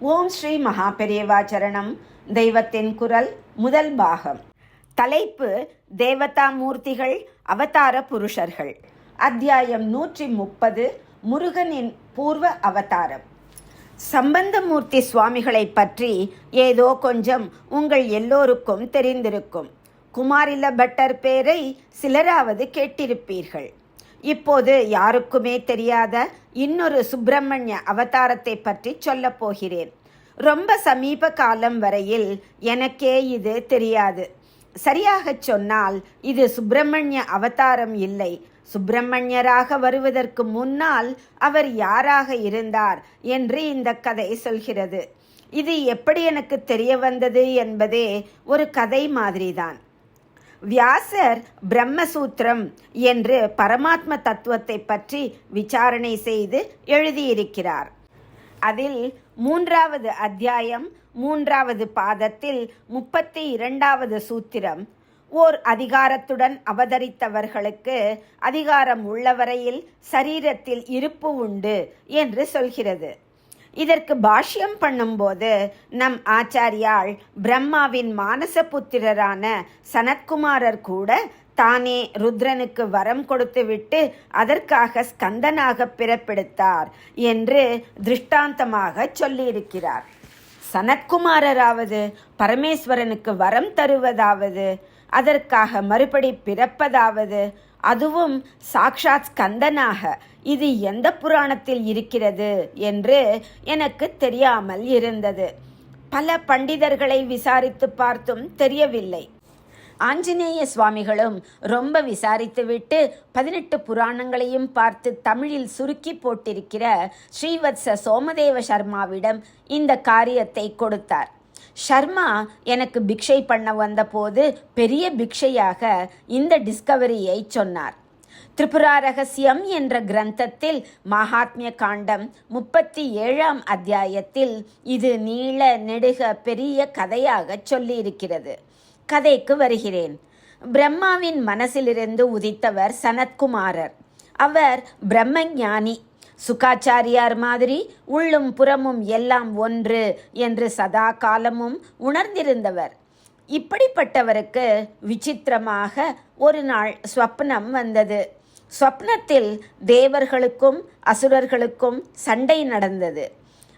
ஓம் ஸ்ரீ மகாபெரியவாச்சரணம் தெய்வத்தின் குரல் முதல் பாகம். தலைப்பு தேவதா மூர்த்திகள் அவதார புருஷர்கள். அத்தியாயம் நூற்றி முப்பது முருகனின் பூர்வ அவதாரம். சம்பந்தமூர்த்தி சுவாமிகளை பற்றி ஏதோ கொஞ்சம் உங்கள் எல்லோருக்கும் தெரிந்திருக்கும். குமாரில பட்டர் பேரை சிலராவது கேட்டிருப்பீர்கள். இப்போது யாருக்குமே தெரியாத இன்னொரு சுப்பிரமணிய அவதாரத்தை பற்றி சொல்லப் போகிறேன். ரொம்ப சமீப காலம் வரையில் எனக்கே இது தெரியாது. சரியாகச் சொன்னால் இது சுப்பிரமணிய அவதாரம் இல்லை. சுப்பிரமணியராக வருவதற்கு முன்னால் அவர் யாராக இருந்தார் என்று இந்த கதை சொல்கிறது. இது எப்படி எனக்கு தெரிய வந்தது என்பதே ஒரு கதை மாதிரிதான். வியாசர் பிரம்மசூத்திரம் என்று பரமாத்ம தத்துவத்தை பற்றி விசாரணை செய்து எழுதியிருக்கிறார். அதில் மூன்றாவது அத்தியாயம் மூன்றாவது பாதத்தில் முப்பத்தி இரண்டாவது சூத்திரம் ஓர் அதிகாரத்துடன் அவதரித்தவர்களுக்கு அதிகாரம் உள்ளவரையில் சரீரத்தில் இருப்பு உண்டு என்று சொல்கிறது. இதற்கு பாஷ்யம் பண்ணும்போது நம் ஆச்சாரியாள் பிரம்மாவின் மானசபுத்திரரான சனத்குமாரர் கூட தானே ருத்ரனுக்கு வரம் கொடுத்துவிட்டு அதற்காக ஸ்கந்தனாக பிறப்பெடுத்தார் என்று திருஷ்டாந்தமாக சொல்லியிருக்கிறார். சனத்குமாரராவது பரமேஸ்வரனுக்கு வரம் தருவதாவது அதற்காக மறுபடி பிறப்பதாவது அதுவும் சாக்ஷாத் ஸ்கந்தனாக. இது எந்த புராணத்தில் இருக்கிறது என்று எனக்கு தெரியாமல் இருந்தது. பல பண்டிதர்களை விசாரித்து பார்த்தும் தெரியவில்லை. ஆஞ்சநேய சுவாமிகளும் ரொம்ப விசாரித்துவிட்டு பதினெட்டு புராணங்களையும் பார்த்து தமிழில் சுருக்கி போட்டிருக்கிற ஸ்ரீவத்ச சோமதேவ சர்மாவிடம் இந்த காரியத்தை கொடுத்தார். ஷர்மா எனக்கு பிக்ஷை பண்ண வந்தபோது பெரிய பிக்ஷையாக இந்த டிஸ்கவரியை சொன்னார். திரிபுரா ரகசியம் என்ற கிரந்தத்தில் மகாத்மிய காண்டம் முப்பத்தி ஏழாம் அத்தியாயத்தில் இது நீள நெடுக பெரிய கதையாக சொல்லியிருக்கிறது. கதைக்கு வருகிறேன். பிரம்மாவின் மனசிலிருந்து உதித்தவர் சனத்குமாரர். அவர் பிரம்மஞானி சுகாச்சாரியார் மாதிரி உள்ளும் புறமும் எல்லாம் ஒன்று என்று சதா காலமும் உணர்ந்திருந்தவர். இப்படிப்பட்டவருக்கு விசித்திரமாக ஒரு நாள் ஸ்வப்னம் வந்தது. ஸ்வப்னத்தில் தேவர்களுக்கும் அசுரர்களுக்கும் சண்டை நடந்தது.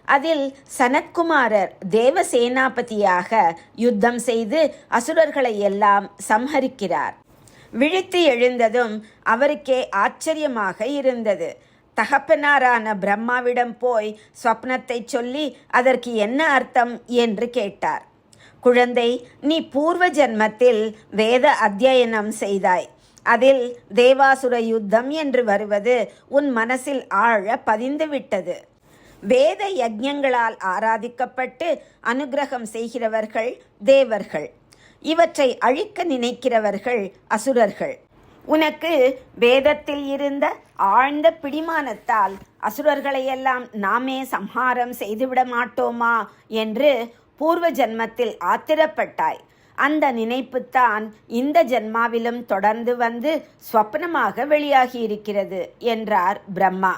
அதில் சனத்குமாரர் தேவசேனாபதியாக யுத்தம் செய்து அசுரர்களை எல்லாம் சம்ஹரிக்கிறார். விழித்து எழுந்ததும் அவருக்கே ஆச்சரியமாக இருந்தது. தகப்பனாரான பிரம்மாவிடம் போய் ஸ்வப்னத்தை சொல்லி அதற்கு என்ன அர்த்தம் என்று கேட்டார். குழந்தை நீ பூர்வ ஜன்மத்தில் வேத அத்தியனம் செய்தாய். அதில் தேவாசுர யுத்தம் என்று வருவது உன் மனசில் ஆழ பதிந்துவிட்டது வேத யஜ்யங்களால் ஆராதிக்கப்பட்டு அனுகிரகம் செய்கிறவர்கள் தேவர்கள். இவற்றை அழிக்க நினைக்கிறவர்கள் அசுரர்கள். உனக்கு வேதத்தில் இருந்த ஆழ்ந்த பிடிமானத்தால் அசுரர்களையெல்லாம் நாமே சம்ஹாரம் செய்துவிட மாட்டோமா என்று பூர்வ ஜன்மத்தில் ஆத்திரப்பட்டாய். அந்த நினைப்புத்தான் இந்த ஜென்மாவிலும் தொடர்ந்து வந்து ஸ்வப்னமாக வெளியாகி இருக்கிறது என்றார் பிரம்மா.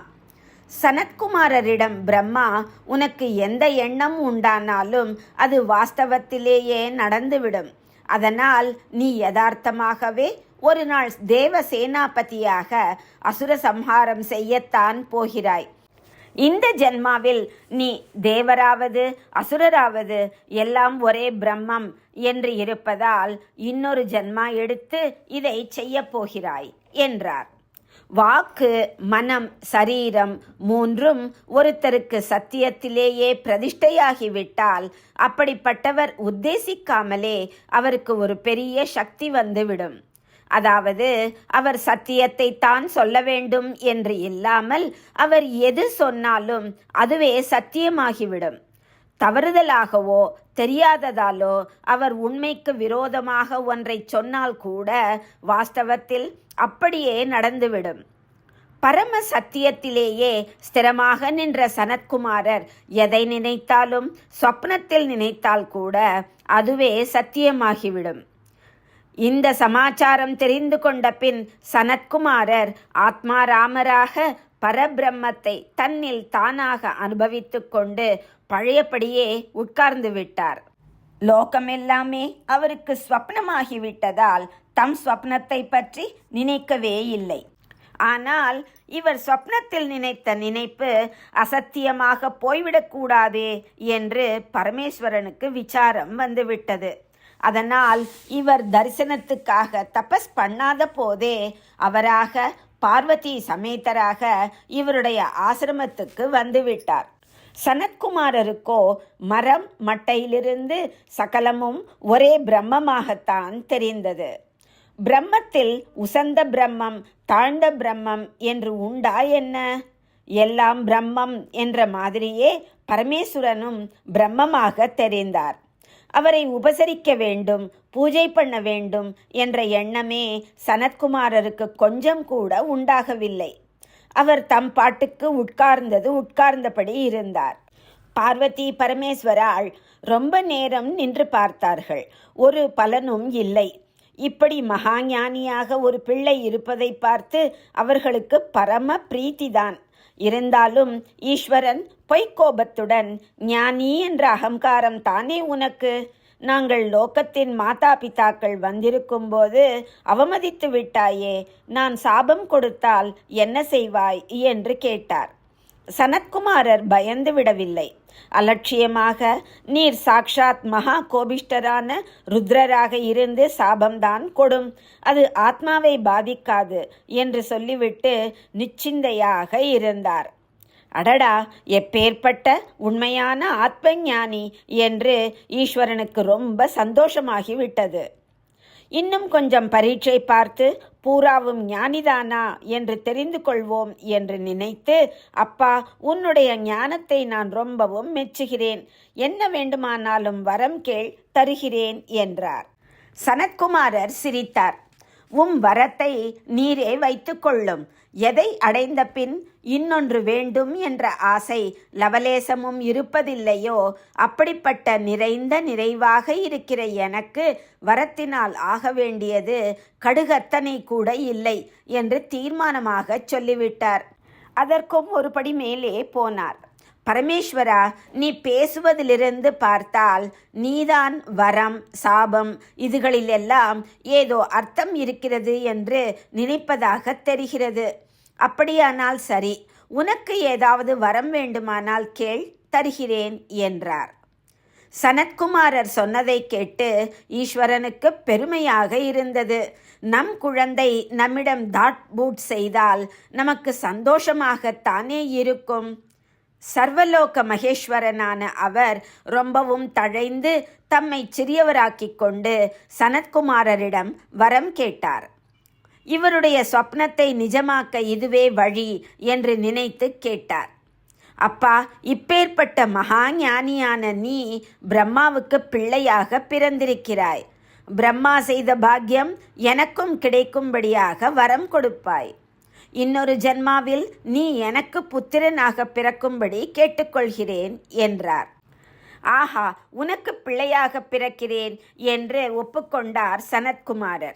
சனத்குமாரரிடம் பிரம்மா உனக்கு எந்த எண்ணம் உண்டானாலும் அது வாஸ்தவத்திலேயே நடந்துவிடும். அதனால் நீ யதார்த்தமாகவே ஒரு நாள் தேவ சேனாபதியாக அசுர சம்ஹாரம் செய்யத்தான் போகிறாய். இந்த ஜென்மாவில் நீ தேவராவது அசுரராவது எல்லாம் ஒரே பிரம்மம் என்று இருப்பதால் இன்னொரு ஜென்மா எடுத்து இதை செய்யப் போகிறாய் என்றார். வாக்கு மனம் சரீரம் மூன்றும் ஒருத்தருக்கு சத்தியத்திலேயே பிரதிஷ்டையாகிவிட்டால் அப்படிப்பட்டவர் உத்தேசிக்காமலே அவருக்கு ஒரு பெரிய சக்தி வந்துவிடும். அதாவது அவர் சத்தியத்தை தான் சொல்ல வேண்டும் என்று இல்லாமல் அவர் எது சொன்னாலும் அதுவே சத்தியமாகிவிடும். தவறுதலாகவோ தெரியாததாலோ அவர் உண்மைக்கு விரோதமாக ஒன்றை சொன்னால் கூட வாஸ்தவத்தில் அப்படியே நடந்துவிடும். பரம சத்தியத்திலேயே ஸ்திரமாக நின்ற சனத்குமாரர் எதை நினைத்தாலும் சொப்னத்தில் நினைத்தால் கூட அதுவே சத்தியமாகிவிடும். இந்த சமாச்சாரம் தெரிந்து கொண்ட பின் சனத்குமாரர் ஆத்மாராமராக பரபிரம்மத்தை தன்னில் தானாக அனுபவித்து கொண்டு பழையபடியே உட்கார்ந்து விட்டார். லோகமெல்லாமே அவருக்கு ஸ்வப்னமாகிவிட்டதால் தம் ஸ்வப்னத்தை பற்றி நினைக்கவே இல்லை. ஆனால் இவர் சொப்னத்தில் நினைத்த நினைப்பு அசத்தியமாக போய்விடக்கூடாதே என்று பரமேஸ்வரனுக்கு விசாரம் வந்துவிட்டது. அதனால் இவர் தரிசனத்துக்காக தபஸ் பண்ணாத போதே அவராக பார்வதி சமேத்தராக இவருடைய ஆசிரமத்துக்கு வந்துவிட்டார். சனத்குமாரருக்கோ மரம் மட்டையிலிருந்து சகலமும் ஒரே பிரம்மமாகத்தான் தெரிந்தது. பிரம்மத்தில் உசந்த பிரம்மம் தாழ்ந்த பிரம்மம் என்று உண்டா என்ன? எல்லாம் பிரம்மம் என்ற மாதிரியே பரமேஸ்வரனும் பிரம்மமாக தெரிந்தார். அவரை உபசரிக்க வேண்டும் பூஜை பண்ண வேண்டும் என்ற எண்ணமே சனத்குமாரருக்கு கொஞ்சம் கூட உண்டாகவில்லை. அவர் தம் பாட்டுக்கு உட்கார்ந்தது உட்கார்ந்தபடி இருந்தார். பார்வதி பரமேஸ்வரால் ரொம்ப நேரம் நின்று பார்த்தார்கள். ஒரு பலனும் இல்லை. இப்படி மகாஞானியாக ஒரு பிள்ளை இருப்பதை பார்த்து அவர்களுக்கு பரம பிரீத்திதான். இருந்தாலும் ஈஸ்வரன் பொய்க்கோபத்துடன் ஞானி என்ற அகங்காரம் தானே உனக்கு? நாங்கள் லோகத்தின் மாதா பிதாக்கள் வந்திருக்கும் போது அவமதித்து விட்டாயே நான் சாபம் கொடுத்தால் என்ன செய்வாய்? என்று கேட்டார். சனத்குமாரர் பயந்து விடவில்லை. அலட்சியமாக நீர் சாக்ஷாத் மகா கோபிஷ்டரான ருத்ரராக இருந்து சாபம்தான் கொடும். அது ஆத்மாவை பாதிக்காது என்று சொல்லிவிட்டு நிச்சிந்தையாக இருந்தார். அடடா! எப்பேற்பட்ட உண்மையான ஆத்மஞானி! என்று ஈஸ்வரனுக்கு ரொம்ப சந்தோஷமாகிவிட்டது. இன்னும் கொஞ்சம் பரீட்சை பார்த்து பூராவும் ஞானிதானா என்று தெரிந்து கொள்வோம் என்று நினைத்து அப்பா உன்னுடைய ஞானத்தை நான் ரொம்பவும் மெச்சுகிறேன். என்ன வேண்டுமானாலும் வரம் கேள் தருகிறேன் என்றார். சனத்குமாரர் சிரித்தார். உம் வரத்தை நீரே வைத்துக்கொள்ளும் எதை அடைந்த பின் இன்னொன்று வேண்டும் என்ற ஆசை லவலேசமும் இருப்பதில்லையோ? அப்படிப்பட்ட நிறைந்த நிறைவாக இருக்கிற எனக்கு வரத்தினால் ஆக வேண்டியது கடுகத்தனை கூட இல்லை என்று தீர்மானமாக சொல்லிவிட்டார். அதற்கும் ஒருபடி மேலே போனார். பரமேஸ்வரா நீ பேசுவதிலிருந்து பார்த்தால் நீதான் வரம் சாபம் இதுகளிலெல்லாம் ஏதோ அர்த்தம் இருக்கிறது என்று நினைப்பதாக தெரிகிறது. அப்படியானால் சரி உனக்கு ஏதாவது வரம் வேண்டுமானால் கேள் தருகிறேன் என்றார். சனத்குமாரர் சொன்னதை கேட்டு ஈஸ்வரனுக்கு பெருமையாக இருந்தது. நம் குழந்தை நம்மிடம் தாட் பூட் செய்தால் நமக்கு சந்தோஷமாகத்தானே இருக்கும். சர்வலோக மகேஸ்வரனான அவர் ரொம்பவும் தழைந்து தம்மை சிறியவராக்கிக் கொண்டு சனத்குமாரரிடம் வரம் கேட்டார். இவருடைய சொப்னத்தை நிஜமாக்க இதுவே வழி என்று நினைத்து கேட்டார். அப்பா இப்பேற்பட்ட மகா ஞானியான நீ பிரம்மாவுக்கு பிள்ளையாக பிறந்திருக்கிறாய். பிரம்மா செய்த பாக்கியம் எனக்கும் கிடைக்கும்படியாக வரம் கொடுப்பாய். இன்னொரு ஜென்மாவில் நீ எனக்கு புத்திரனாக பிறக்கும்படி கேட்டுக்கொள்கிறேன் என்றார். ஆஹா உனக்கு பிள்ளையாக பிறக்கிறேன் என்று ஒப்புக்கொண்டார் சனத்குமாரர்.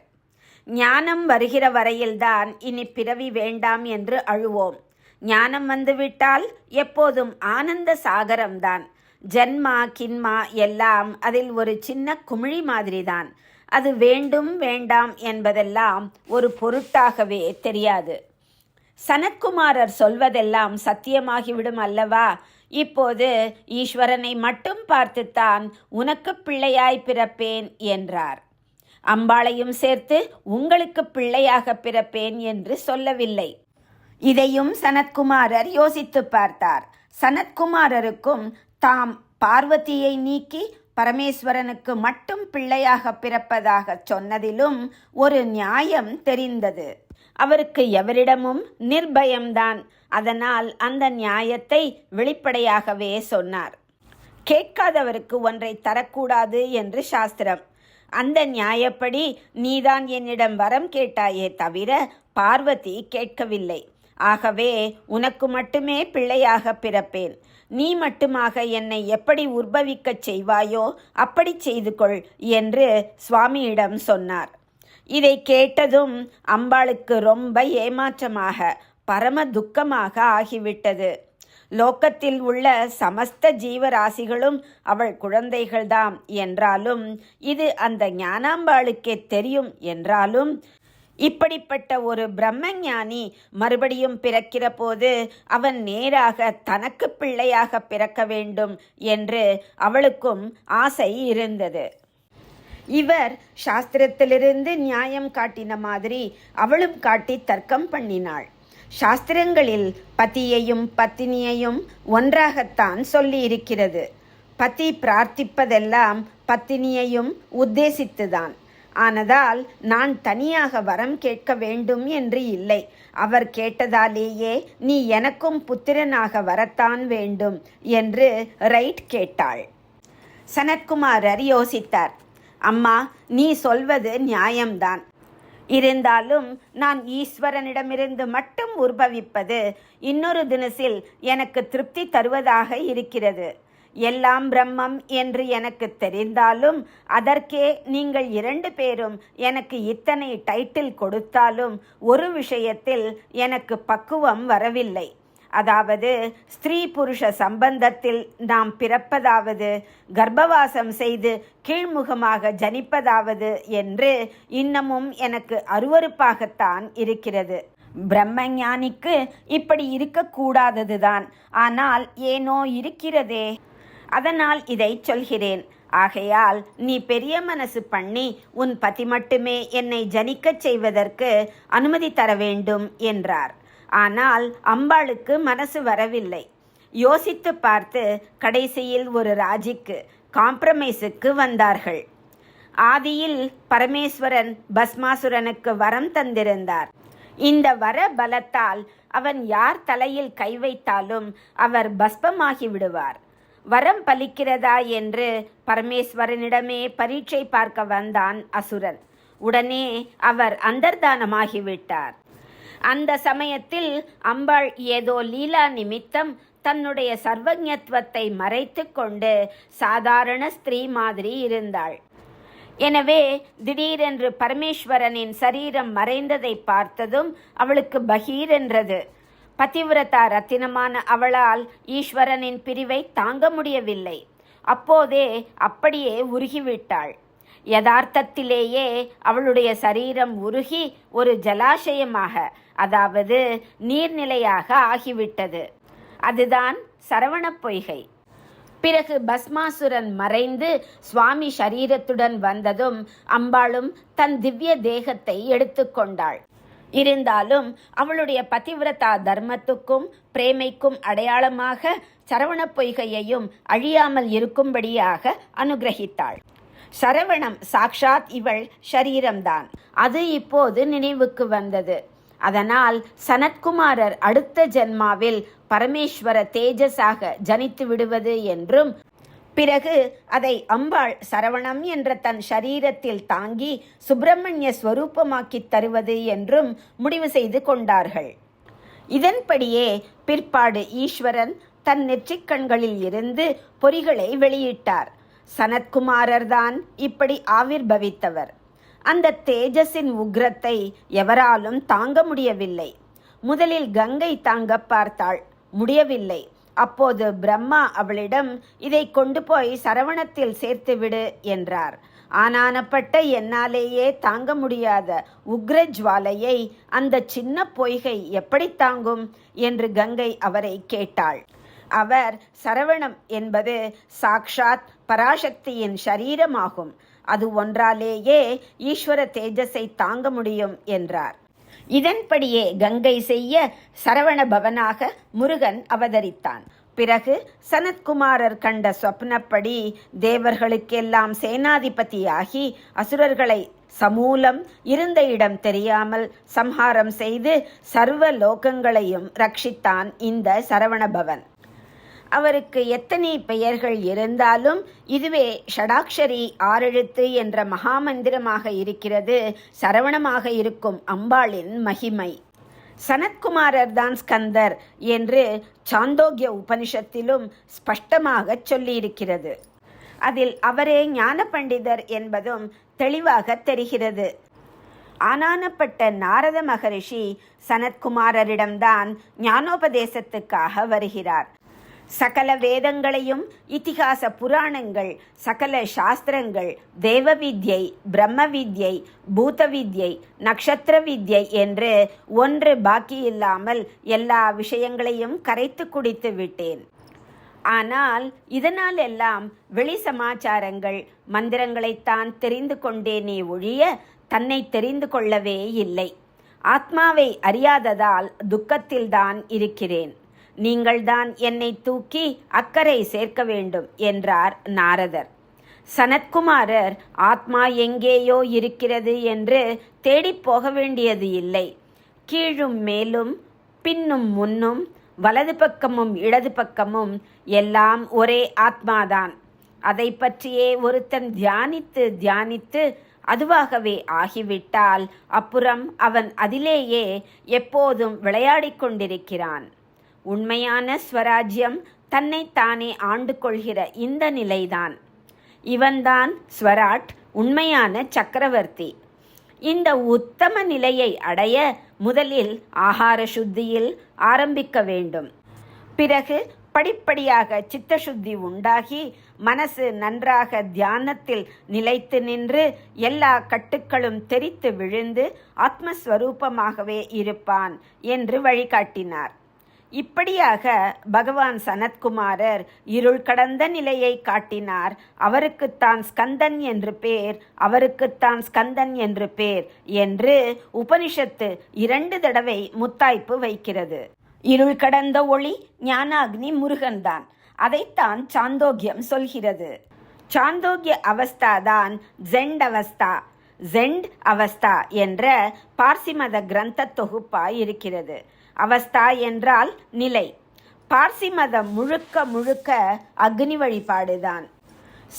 ஞானம் வருகிற வரையில்தான் இனி பிறவி வேண்டாம் என்று அழுவோம். ஞானம் வந்துவிட்டால் எப்போதும் ஆனந்த சாகரம்தான். ஜன்மா கின்மா எல்லாம் அதில் ஒரு சின்ன குமிழி மாதிரிதான். அது வேண்டும் வேண்டாம் என்பதெல்லாம் ஒரு பொருட்டாகவே தெரியாது. சனத்குமாரர் சொல்வதெல்லாம் சத்தியமாகிவிடும் அல்லவா? இப்போது ஈஸ்வரனை மட்டும் பார்த்துத்தான் உனக்கு பிள்ளையாய் பிறப்பேன் என்றார். அம்பாளையும் சேர்த்து உங்களுக்கு பிள்ளையாக பிறப்பேன் என்று சொல்லவில்லை. இதையும் சனத்குமாரர் யோசித்து பார்த்தார். சனத்குமாரருக்கும் தாம் பார்வதியை நீக்கி பரமேஸ்வரனுக்கு மட்டும் பிள்ளையாக பிறப்பதாக சொன்னதிலும் ஒரு நியாயம் தெரிந்தது. அவருக்கு எவரிடமும் நிர்பயம்தான். அதனால் அந்த நியாயத்தை வெளிப்படையாகவே சொன்னார். கேட்காதவருக்கு ஒன்றை தரக்கூடாது என்று சாஸ்திரம். அந்த நியாயப்படி நீதான் என்னிடம் வரம் கேட்டாயே தவிர பார்வதி கேட்கவில்லை. ஆகவே உனக்கு மட்டுமே பிள்ளையாக பிறப்பேன். நீ மட்டுமாக என்னை எப்படி உற்பவிக்கச் செய்வாயோ அப்படி செய்து கொள் என்று சுவாமியிடம் சொன்னார். இதை கேட்டதும் அம்பாளுக்கு ரொம்ப ஏமாற்றமாக பரம துக்கமாக ஆகிவிட்டது. லோக்கத்தில் உள்ள சமஸ்த ஜீவராசிகளும் அவள் குழந்தைகள்தாம் என்றாலும் இது அந்த ஞானாம்பாளுக்கே தெரியும் என்றாலும் இப்படிப்பட்ட ஒரு பிரம்மஞானி மறுபடியும் பிறக்கிற போது அவன் நேராக தனக்கு பிள்ளையாக பிறக்க வேண்டும் என்று அவளுக்கும் ஆசை இருந்தது. இவர் சாஸ்திரத்திலிருந்து நியாயம் காட்டின மாதிரி அவளும் காட்டி தர்க்கம் பண்ணினாள். சாஸ்திரங்களில் பத்தியையும் பத்தினியையும் ஒன்றாகத்தான் சொல்லி இருக்கிறது பதி பிரார்த்திப்பதெல்லாம் பத்தினியையும் உத்தேசித்துதான். ஆனதால் நான் தனியாக வரம் கேட்க வேண்டும் என்று இல்லை. அவர் கேட்டதாலேயே நீ எனக்கும் புத்திரனாக வரத்தான் வேண்டும் என்று ரைட் கேட்டாள். சனத்குமாரர் யோசித்தார் அம்மா நீ சொல்வது நியாயம்தான். இருந்தாலும் நான் ஈஸ்வரனிடமிருந்து மட்டும் உற்பவிப்பது இன்னொரு தினசில் எனக்கு திருப்தி தருவதாக இருக்கிறது. எல்லாம் பிரம்மம் என்று எனக்கு தெரிந்தாலும் அதற்கே நீங்கள் இரண்டு பேரும் எனக்கு இத்தனை டைட்டில் கொடுத்தாலும் ஒரு விஷயத்தில் எனக்கு பக்குவம் வரவில்லை. அதாவது ஸ்திரீ புருஷ சம்பந்தத்தில் நாம் பிறப்பதாவது கர்ப்பவாசம் செய்து கீழ்முகமாக ஜனிப்பதாவது என்று இன்னமும் எனக்கு அருவருப்பாகத்தான் இருக்கிறது. பிரம்மஞானிக்கு இப்படி இருக்கக்கூடாததுதான். ஆனால் ஏனோ இருக்கிறதே. அதனால் இதை சொல்கிறேன். ஆகையால் நீ பெரிய மனசு பண்ணி உன் பதி மட்டுமே என்னை ஜனிக்கச் செய்வதற்கு அனுமதி தர வேண்டும் என்றார். ஆனால் அம்பாளுக்கு மனசு வரவில்லை. யோசித்து பார்த்து கடைசியில் ஒரு ராஜிக்கு காம்ப்ரமைஸுக்கு வந்தார்கள். ஆதியில் பரமேஸ்வரன் பஸ்மாசுரனுக்கு வரம் தந்திருந்தார். இந்த வர பலத்தால் அவன் யார் தலையில் கை வைத்தாலும் அவர் பஸ்பமாகி விடுவார். வரம் பலிக்கிறதா என்று பரமேஸ்வரனிடமே பரீட்சை பார்க்க வந்தான் அசுரன். உடனே அவர் அந்தர்தானமாகிவிட்டார் அந்த சமயத்தில் அம்பாள் ஏதோ லீலா நிமித்தம் தன்னுடைய சர்வஜத்துவத்தை மறைத்து கொண்டு சாதாரண ஸ்திரீ மாதிரி இருந்தாள். எனவே திடீரென்று பரமேஸ்வரனின் சரீரம் மறைந்ததை பார்த்ததும் அவளுக்கு பகீர் என்றது. பதிவிரதா ரத்தினமான அவளால் ஈஸ்வரனின் பிரிவை தாங்க முடியவில்லை. அப்போதே அப்படியே உருகிவிட்டாள். யதார்த்தத்திலேயே அவளுடைய சரீரம் உருகி ஒரு ஜலாசயமாக அதாவது நீர்நிலையாக ஆகிவிட்டது. அதுதான் சரவணப் பொய்கை. பிறகு பஸ்மாசுரன் மறைந்து சுவாமி சரீரத்துடன் வந்ததும் அம்பாளும் தன் திவ்ய தேகத்தை எடுத்துக்கொண்டாள் இருந்தாலும் அவளுடைய பதிவிரதா தர்மத்துக்கும் பிரேமைக்கும் அடையாளமாக சரவணப் பொய்கையையும் அழியாமல் இருக்கும்படியாக அனுகிரகித்தாள். சரவணம் சாக்ஷாத் இவள் ஷரீரம்தான். அது இப்போது நினைவுக்கு வந்தது. அதனால் சனத்குமாரர் அடுத்த ஜென்மாவில் பரமேஸ்வர தேஜஸாக ஜனித்து விடுவது என்றும் பிறகு அதை அம்பாள் சரவணம் என்ற தன் சரீரத்தில் தாங்கி சுப்பிரமணிய ஸ்வரூபமாக்கித் தருவது என்றும் முடிவு செய்து கொண்டார்கள். இதன்படியே பிற்பாடு ஈஸ்வரன் தன் நெற்றிக்கண்களில் இருந்து பொறிகளை வெளியிட்டார். சனத்குமாரர்தான் இப்படி ஆவிர்பவித்தவர். அந்த தேஜஸின் உக்ரத்தை எவராலும் தாங்க முடியவில்லை. முதலில் கங்கை தாங்க பார்த்தாள் முடியவில்லை. அப்போது பிரம்மா அவளிடம் இதை கொண்டு போய் சரவணத்தில் சேர்த்துவிடு என்றார். ஆனானப்பட்ட என்னாலேயே தாங்க முடியாத உக்ர ஜுவாலையை அந்த சின்ன பொய்கை எப்படி தாங்கும்? என்று கங்கை அவரை கேட்டாள். அவர் சரவணம் என்பது சாக்ஷாத் பராசக்தியின் சரீரமாகும். அது ஒன்றாலேயே ஈஸ்வர தேஜஸை தாங்க முடியும் என்றார். இதன்படியே கங்கை செய்ய சரவண பவனாக முருகன் அவதரித்தான். பிறகு சனத்குமாரர் கண்ட சொப்னப்படி தேவர்களுக்கெல்லாம் சேனாதிபதியாகி அசுரர்களை சமூலம் இருந்த இடம் தெரியாமல் சம்ஹாரம் செய்து சர்வ லோகங்களையும் ரட்சித்தான் இந்த சரவணபவன் அவருக்கு எத்தனை பெயர்கள் இருந்தாலும் இதுவே ஷடாக்ஷரி ஆறெழுத்து என்ற மகாமந்திரமாக இருக்கிறது. சரவணமாக இருக்கும் அம்பாளின் மகிமை. சனத்குமாரர் தான் ஸ்கந்தர் என்று சாந்தோக்கிய உபனிஷத்திலும் ஸ்பஷ்டமாக சொல்லியிருக்கிறது. அதில் அவரே ஞான பண்டிதர் என்பதும் தெளிவாக தெரிகிறது. ஆனானப்பட்ட நாரத மகரிஷி சனத்குமாரரிடம்தான் ஞானோபதேசத்துக்காக வருகிறார். சகல வேதங்களையும் இத்திகாச புராணங்கள் சகல சாஸ்திரங்கள் தேவ வித்யை பிரம்ம வித்யை பூத வித்யை நட்சத்திர வித்யை என்று ஒன்று பாக்கியில்லாமல் எல்லா விஷயங்களையும் கரைத்து குடித்து விட்டேன். ஆனால் இதனால் எல்லாம் வெளி சமாச்சாரங்கள் மந்திரங்களைத்தான் தெரிந்து கொண்டேனே ஒழிய தன்னை தெரிந்து கொள்ளவே இல்லை. ஆத்மாவை அறியாததால் துக்கத்தில்தான் இருக்கிறேன். நீங்கள்தான் என்னை தூக்கி அக்கறை சேர்க்க வேண்டும் என்றார் நாரதர். சனத்குமாரர் ஆத்மா எங்கேயோ இருக்கிறது என்று தேடிப்போக வேண்டியது இல்லை. கீழும் மேலும் பின்னும் முன்னும் வலது பக்கமும் இடது பக்கமும் எல்லாம் ஒரே ஆத்மாதான். அதை பற்றியே ஒருத்தன் தியானித்து தியானித்து அதுவாகவே ஆகிவிட்டால் அப்புறம் அவன் அதிலேயே எப்போதும் விளையாடிக் கொண்டிருக்கிறான். உண்மையான ஸ்வராஜ்யம் தன்னைத்தானே ஆண்டு கொள்கிற இந்த நிலைதான். இவன்தான் ஸ்வராட் உண்மையான சக்கரவர்த்தி. இந்த உத்தம நிலையை அடைய முதலில் ஆகார சுத்தியில் ஆரம்பிக்க வேண்டும். பிறகு படிப்படியாக சித்தசுத்தி உண்டாகி மனசு நன்றாக தியானத்தில் நிலைத்து நின்று எல்லா கட்டுக்களும் தெரித்து விழுந்து ஆத்மஸ்வரூபமாகவே இருப்பான் என்று வழிகாட்டினார். இப்படியாக பகவான் சனத்குமாரர் இருள் கடந்த நிலையை காட்டினார். அவருக்குத்தான் ஸ்கந்தன் என்று பேர் அவருக்குத்தான் ஸ்கந்தன் என்று பேர் என்று உபனிஷத்து இரண்டு தடவை முத்தாய்ப்பு வைக்கிறது. இருள் கடந்த ஒளி ஞானாக்னி முருகன்தான். அதைத்தான் சாந்தோக்கியம் சொல்கிறது. சாந்தோக்கிய அவஸ்தாதான் ஜெண்ட் அவஸ்தா. ஜெண்ட் அவஸ்தா என்ற பார்சிமத கிரந்த தொகுப்பாய் இருக்கிறது. அவஸ்தா என்றால் நிலை. பார்சி மதம் முழுக்க முழுக்க அக்னி வழிபாடுதான்.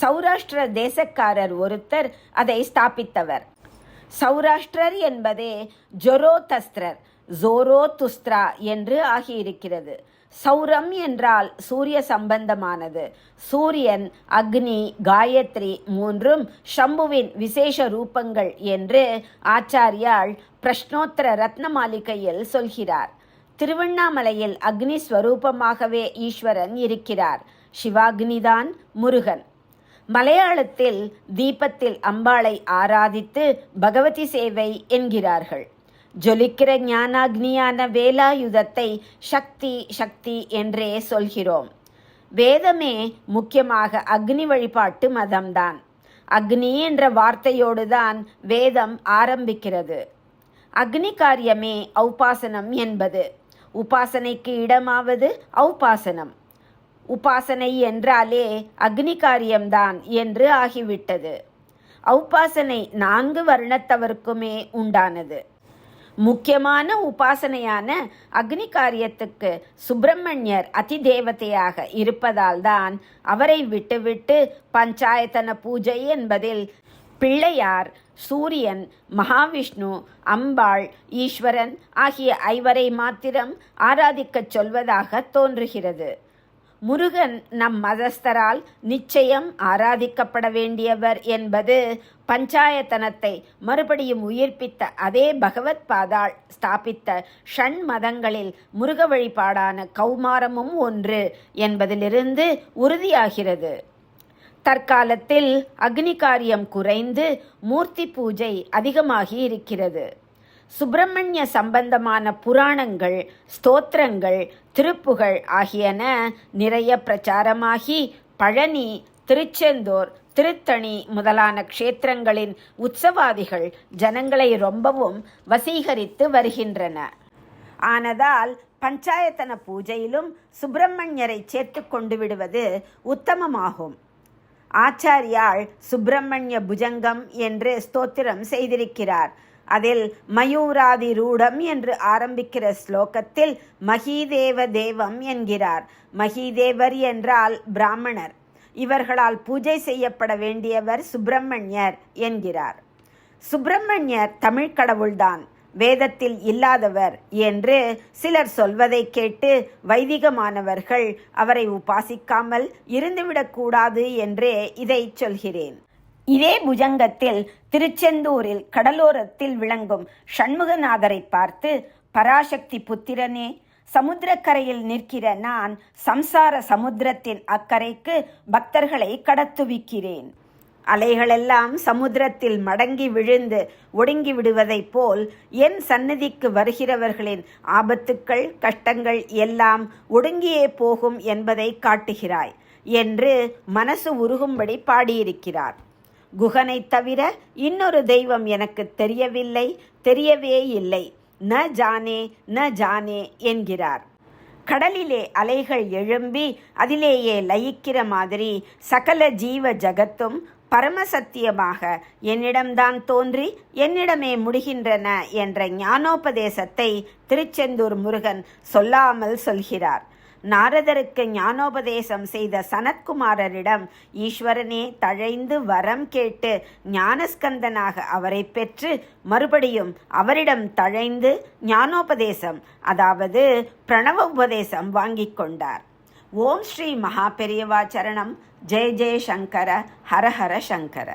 சௌராஷ்டிர தேசக்காரர் ஒருத்தர் அதை ஸ்தாபித்தவர். சௌராஷ்டிரர் என்பதே ஜொரோதஸ்திரர் ஜோரோ துஸ்திரா என்று ஆகியிருக்கிறது. சௌரம் என்றால் சூரிய சம்பந்தமானது. சூரியன் அக்னி காயத்ரி மூன்றும் ஷம்புவின் விசேஷ ரூபங்கள் என்று ஆச்சாரியால் பிரஷ்னோத்தர ரத்ன மாளிகையில் சொல்கிறார். திருவண்ணாமலையில் அக்னி ஸ்வரூபமாகவே ஈஸ்வரன் இருக்கிறார். சிவாக்னிதான் முருகன். மலையாளத்தில் தீபத்தில் அம்பாளை ஆராதித்து பகவதி சேவை என்கிறார்கள். ஜொலிக்கிற ஞானாக்னியான வேலாயுதத்தை சக்தி சக்தி என்றே சொல்கிறோம். வேதமே முக்கியமாக அக்னி வழிபாட்டு மதம்தான். அக்னி என்ற வார்த்தையோடு தான் வேதம் ஆரம்பிக்கிறது. அக்னி காரியமே ஔபாசனம் என்பது. உபாசனைக்கு இடமாவது ஔபாசனம். உபாசனை என்றாலே அக்னி காரியம்தான் என்று ஆகிவிட்டது. ஔபாசனை நான்கு வருணத்தவருக்குமே உண்டானது. முக்கியமான உபாசனையான அக்னி காரியத்துக்கு சுப்பிரமணியர் அதிதேவதையாக இருப்பதால்தான் அவரை விட்டுவிட்டு பஞ்சாயத்தன பூஜை என்பதில் பிள்ளையார் சூரியன் மகாவிஷ்ணு அம்பாள் ஈஸ்வரன் ஆகிய ஐவரை மாத்திரம் ஆராதிக்கச் சொல்வதாக தோன்றுகிறது. முருகன் நம் மதஸ்தரால் நிச்சயம் ஆராதிக்கப்பட வேண்டியவர் என்பது பஞ்சாயத்தனத்தை மறுபடியும் உயிர்ப்பித்த அதே பகவத் பாதாள் ஸ்தாபித்த ஷண் மதங்களில் முருக வழிபாடான கௌமாரமும் ஒன்று என்பதிலிருந்து உறுதியாகிறது. தற்காலத்தில் அக்னி காரியம் குறைந்து மூர்த்தி பூஜை அதிகமாகி இருக்கிறது. சுப்பிரமணிய சம்பந்தமான புராணங்கள் ஸ்தோத்திரங்கள் திருப்புகழ் ஆகியன நிறைய பிரச்சாரமாகி பழனி திருச்செந்தூர் திருத்தணி முதலான க்ஷேத்திரங்களின் உற்சவாதிகள் ஜனங்களை ரொம்பவும் வசீகரித்து வருகின்றன. ஆனதால் பஞ்சாயத்தன பூஜையிலும் சுப்பிரமணியரை சேர்த்து கொண்டு விடுவது உத்தமமாகும். ஆச்சாரியாள் சுப்பிரமணிய புஜங்கம் என்று ஸ்தோத்திரம் செய்திருக்கிறார். அதில் மயூராதி ரூடம் என்று ஆரம்பிக்கிற ஸ்லோகத்தில் மகிதேவ தேவம் என்கிறார். மகிதேவர் என்றால் பிராமணர். இவர்களால் பூஜை செய்யப்பட வேண்டியவர் சுப்பிரமணியர் என்கிறார். சுப்பிரமணியர் தமிழ் கடவுள்தான். வேதத்தில் இல்லாதவர் என்று சிலர் சொல்வதை கேட்டு வைதிகமானவர்கள் அவரை உபாசிக்காமல் இருந்துவிடக்கூடாது என்றே இதை சொல்கிறேன். இதே புஜங்கத்தில் திருச்செந்தூரில் கடலோரத்தில் விளங்கும் சண்முகநாதரை பார்த்து பராசக்தி புத்திரனே சமுத்திரக்கரையில் நிற்கிற நான் சம்சார சமுத்திரத்தின் அக்கறைக்கு பக்தர்களை கடத்துவிக்கிறேன். அலைகளெல்லாம் சமுத்திரத்தில் மடங்கி விழுந்து ஒடுங்கி விடுவதைப் போல் என் சந்நிதிக்கு வருகிறவர்களின் ஆபத்துக்கள் கஷ்டங்கள் எல்லாம் ஒடுங்கியே போகும் என்பதை காட்டுகிறாய் என்று மனசு உருகும்படி பாடியிருக்கிறார். குகனைத் தவிர இன்னொரு தெய்வம் எனக்கு தெரியவில்லை தெரியவே இல்லை. ந ஜானே ந ஜானே என்கிறார். கடலிலே அலைகள் எழும்பி அதிலேயே லயிக்கிற மாதிரி சகல ஜீவ ஜகத்தும் பரமசத்தியமாக என்னிடம்தான் தோன்றி என்னிடமே முடிகின்றன என்ற ஞானோபதேசத்தை திருச்செந்தூர் முருகன் சொல்லாமல் சொல்கிறார். நாரதருக்கு ஞானோபதேசம் செய்த சனத்குமாரரிடம் ஈஸ்வரனே தழைந்து வரம் கேட்டு ஞானஸ்கந்தனாக அவரை பெற்று மறுபடியும் அவரிடம் தழைந்து ஞானோபதேசம் அதாவது பிரணவ உபதேசம் வாங்கிக் கொண்டார். ஓம் ஸ்ரீ மகாபெரியவா சரணம். ஜெய ஜெய சங்கர ஹரஹர சங்கர.